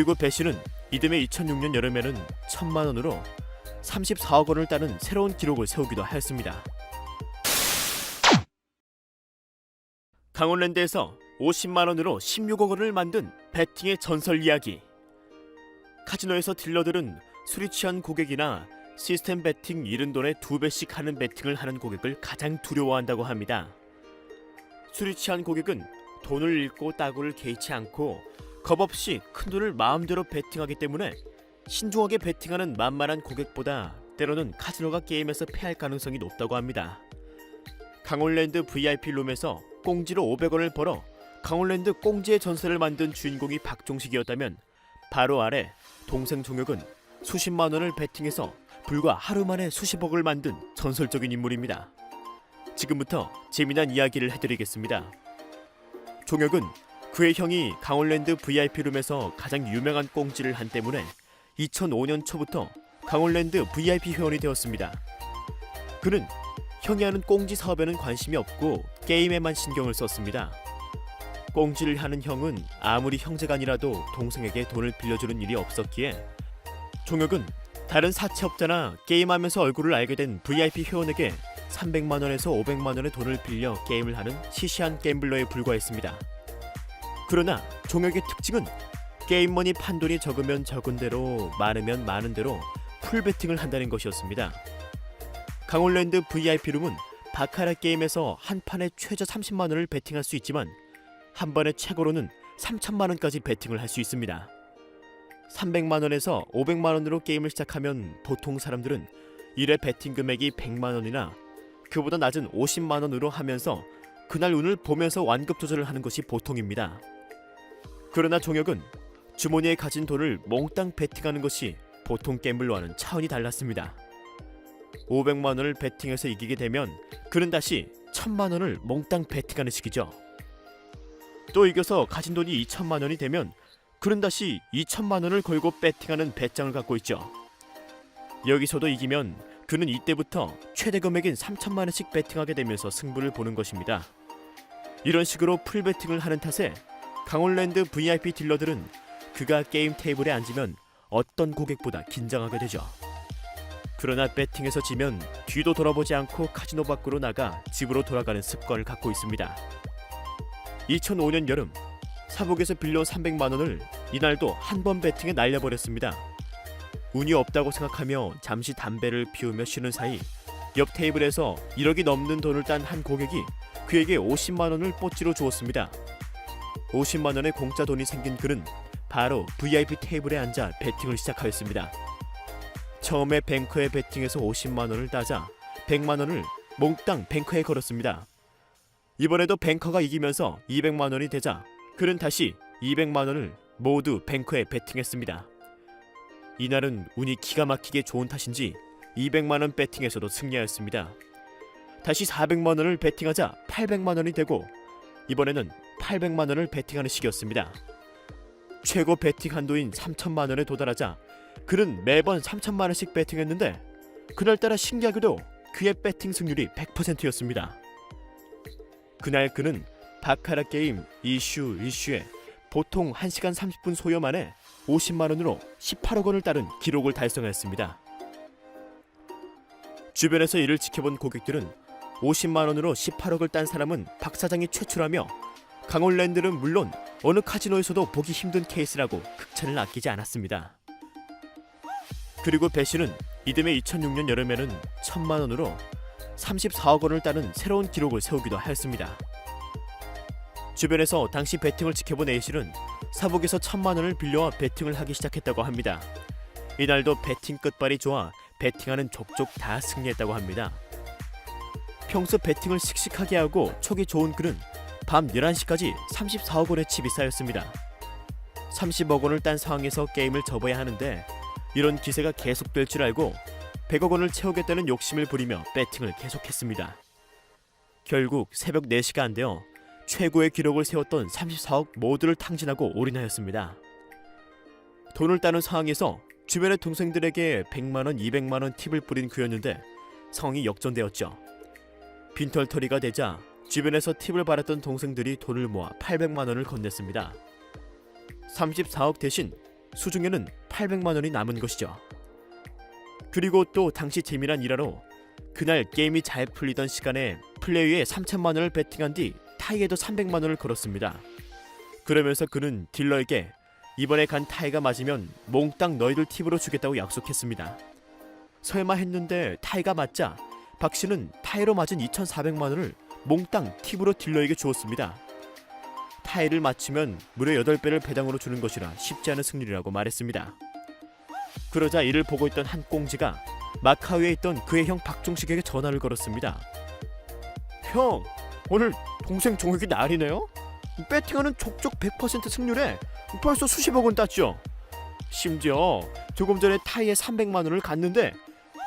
그리고 배 씨는 이듬해 2006년 여름에는 천만 원으로 34억 원을 따는 새로운 기록을 세우기도 하였습니다. 강원랜드에서 50만 원으로 16억 원을 만든 배팅의 전설 이야기. 카지노에서 딜러들은 술이 취한 고객이나 시스템 배팅 잃은 돈의 두 배씩 하는 배팅을 하는 고객을 가장 두려워한다고 합니다. 술이 취한 고객은 돈을 잃고 따구를 개의치 않고 겁없이 큰 돈을 마음대로 배팅하기 때문에 신중하게 배팅하는 만만한 고객보다 때로는 카지노가 게임에서 패할 가능성이 높다고 합니다. 강원랜드 VIP 룸에서 꽁지로 500원을 벌어 강원랜드 꽁지의 전설을 만든 주인공이 박종식이었다면 바로 아래 동생 종혁은 수십만 원을 베팅해서 불과 하루 만에 수십억을 만든 전설적인 인물입니다. 지금부터 재미난 이야기를 해드리겠습니다. 종혁은 그의 형이 강원랜드 VIP 룸에서 가장 유명한 꽁지를 한 때문에 2005년 초부터 강원랜드 VIP 회원이 되었습니다. 그는 형이 하는 꽁지 사업에는 관심이 없고 게임에만 신경을 썼습니다. 꽁지를 하는 형은 아무리 형제간이라도 동생에게 돈을 빌려주는 일이 없었기에 종혁은 다른 사채업자나 게임하면서 얼굴을 알게 된 VIP 회원에게 300만 원에서 500만 원의 돈을 빌려 게임을 하는 시시한 갬블러에 불과했습니다. 그러나 종혁의 특징은 게임머니 판돈이 적으면 적은 대로 많으면 많은 대로 풀 베팅을 한다는 것이었습니다. 강원랜드 VIP 룸은 바카라 게임에서 한 판에 최저 30만 원을 베팅할 수 있지만 한 번에 최고로는 3천만 원까지 베팅을 할 수 있습니다. 300만 원에서 500만 원으로 게임을 시작하면 보통 사람들은 1회 베팅 금액이 100만 원이나 그보다 낮은 50만 원으로 하면서 그날 운을 보면서 완급 조절을 하는 것이 보통입니다. 그러나 종혁은 주머니에 가진 돈을 몽땅 베팅하는 것이 보통 갬블러와는 차원이 달랐습니다. 500만 원을 베팅해서 이기게 되면 그는 다시 1000만 원을 몽땅 베팅하는 식이죠. 또 이겨서 가진 돈이 2천만 원이 되면 그는 다시 2천만 원을 걸고 배팅하는 배짱을 갖고 있죠. 여기서도 이기면 그는 이때부터 최대 금액인 3천만 원씩 배팅하게 되면서 승부를 보는 것입니다. 이런 식으로 풀 배팅을 하는 탓에 강원랜드 VIP 딜러들은 그가 게임 테이블에 앉으면 어떤 고객보다 긴장하게 되죠. 그러나 배팅에서 지면 뒤도 돌아보지 않고 카지노 밖으로 나가 집으로 돌아가는 습관을 갖고 있습니다. 2005년 여름 사복에서 빌려 300만 원을 이날도 한 번 배팅에 날려버렸습니다. 운이 없다고 생각하며 잠시 담배를 피우며 쉬는 사이 옆 테이블에서 1억이 넘는 돈을 딴 한 고객이 그에게 50만 원을 뽀찌로 주었습니다. 50만 원의 공짜 돈이 생긴 그는 바로 VIP 테이블에 앉아 배팅을 시작하였습니다. 처음에 뱅커에 배팅해서 50만 원을 따자 100만 원을 몽땅 뱅커에 걸었습니다. 이번에도 뱅커가 이기면서 200만 원이 되자 그는 다시 200만 원을 모두 뱅커에 베팅했습니다. 이날은 운이 기가 막히게 좋은 탓인지 200만 원 베팅에서도 승리하였습니다. 다시 400만 원을 베팅하자 800만 원이 되고 이번에는 800만 원을 베팅하는 시기였습니다. 최고 베팅 한도인 3천만 원에 도달하자 그는 매번 3천만 원씩 베팅했는데 그날따라 신기하게도 그의 베팅 승률이 100%였습니다. 그날 그는 바카라 게임 이슈 이슈에 보통 1시간 30분 소요 만에 50만 원으로 18억 원을 따른 기록을 달성했습니다. 주변에서 이를 지켜본 고객들은 50만 원으로 18억을 딴 사람은 박 사장이 최초라며 강원랜드는 물론 어느 카지노에서도 보기 힘든 케이스라고 극찬을 아끼지 않았습니다. 그리고 배 씨는 이듬해 2006년 여름에는 천만 원으로 34억 원을 따는 새로운 기록을 세우기도 하였습니다. 주변에서 당시 배팅을 지켜본 A씨는 사복에서 천만 원을 빌려와 배팅을 하기 시작했다고 합니다. 이날도 배팅 끝발이 좋아 배팅하는 족족 다 승리했다고 합니다. 평소 배팅을 씩씩하게 하고 촉이 좋은 그는 밤 11시까지 34억 원의 칩이 쌓였습니다. 30억 원을 딴 상황에서 게임을 접어야 하는데 이런 기세가 계속될 줄 알고 100억 원을 채우겠다는 욕심을 부리며 배팅을 계속했습니다. 결국 새벽 4시가 안 되어 최고의 기록을 세웠던 34억 모두를 탕진하고 올인하였습니다. 돈을 따는 상황에서 주변의 동생들에게 100만 원, 200만 원 팁을 뿌린 그였는데 상황이 역전되었죠. 빈털터리가 되자 주변에서 팁을 받았던 동생들이 돈을 모아 800만 원을 건넸습니다. 34억 대신 수중에는 800만 원이 남은 것이죠. 그리고 또 당시 재미난 일화로 그날 게임이 잘 풀리던 시간에 플레이에 3천만 원을 베팅한 뒤 타이에도 300만 원을 걸었습니다. 그러면서 그는 딜러에게 이번에 간 타이가 맞으면 몽땅 너희들 팁으로 주겠다고 약속했습니다. 설마 했는데 타이가 맞자 박 씨는 타이로 맞은 2,400만 원을 몽땅 팁으로 딜러에게 주었습니다. 타이를 맞추면 무려 8배를 배당으로 주는 것이라 쉽지 않은 승리라고 말했습니다. 그러자 이를 보고 있던 한 꽁지가 마카오에 있던 그의 형 박종식에게 전화를 걸었습니다. 형, 오늘 동생 종혁이 날이네요? 배팅하는 족족 100% 승률에 벌써 수십억 원 땄죠. 심지어 조금 전에 타이에 300만 원을 갔는데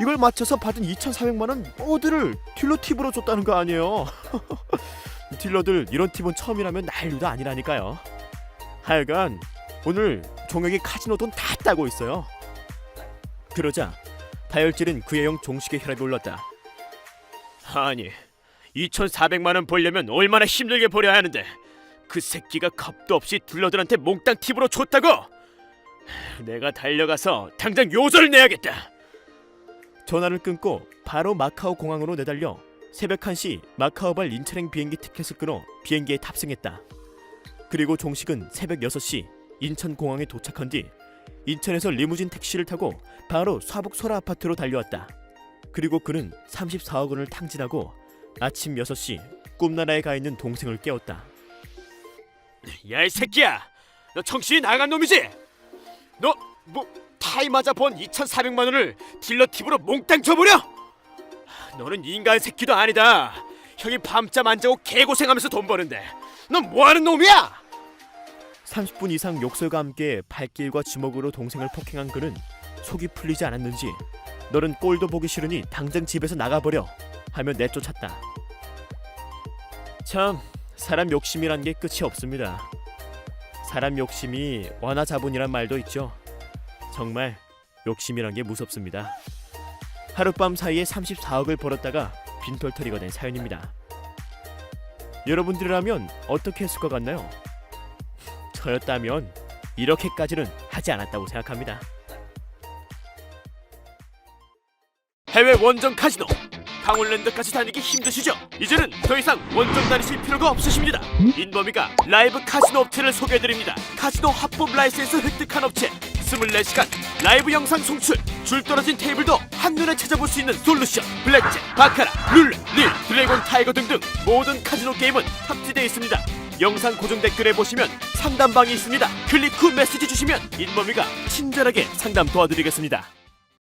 이걸 맞춰서 받은 2,400만 원 모두를 딜러 팁으로 줬다는 거 아니에요? 딜러들 이런 팁은 처음이라면 난리도 아니라니까요. 하여간 오늘 종혁이 카지노 돈 다 따고 있어요. 그러자 다혈질은 그의 형 종식의 혈압이 올랐다. 아니, 2,400만 원 벌려면 얼마나 힘들게 벌여야 하는데 그 새끼가 겁도 없이 딜러들한테 몽땅 팁으로 줬다고? 내가 달려가서 당장 요절을 내야겠다. 전화를 끊고 바로 마카오 공항으로 내달려 새벽 1시 마카오발 인천행 비행기 티켓을 끊어 비행기에 탑승했다. 그리고 종식은 새벽 6시 인천 공항에 도착한 뒤 인천에서 리무진 택시를 타고 바로 화북 소라 아파트로 달려왔다. 그리고 그는 34억 원을 탕진하고 아침 6시 꿈나라에 가 있는 동생을 깨웠다. 야 이 새끼야, 너 정신이 나간 놈이지? 너 뭐 타이 맞아 번 2,400만 원을 딜러 팁으로 몽땅 줘버려? 너는 인간 새끼도 아니다. 형이 밤잠 안 자고 개고생하면서 돈 버는데 넌 뭐하는 놈이야? 30분 이상 욕설과 함께 발길과 주먹으로 동생을 폭행한 그는 속이 풀리지 않았는지 너는 꼴도 보기 싫으니 당장 집에서 나가버려 하며 내쫓았다. 참 사람 욕심이란 게 끝이 없습니다. 사람 욕심이 완화 자본이란 말도 있죠. 정말 욕심이란 게 무섭습니다. 하룻밤 사이에 34억을 벌었다가 빈털터리가 된 사연입니다. 여러분들이라면 어떻게 했을 것 같나요? 저였다면 이렇게까지는 하지 않았다고 생각합니다. 해외 원정 카지노 강원랜드까지 다니기 힘드시죠? 이제는 더 이상 원정 다니실 필요가 없으십니다. 인범이가 라이브 카지노 업체를 소개해드립니다. 카지노 합법 라이센스 획득한 업체 24시간 라이브 영상 송출 줄 떨어진 테이블도 한눈에 찾아볼 수 있는 솔루션 블랙잭, 바카라, 룰렛, 릴, 드래곤 타이거 등등 모든 카지노 게임은 탑재되어 있습니다. 영상 고정 댓글에 보시면 상담방이 있습니다. 클릭 후 메시지 주시면 인범이가 친절하게 상담 도와드리겠습니다.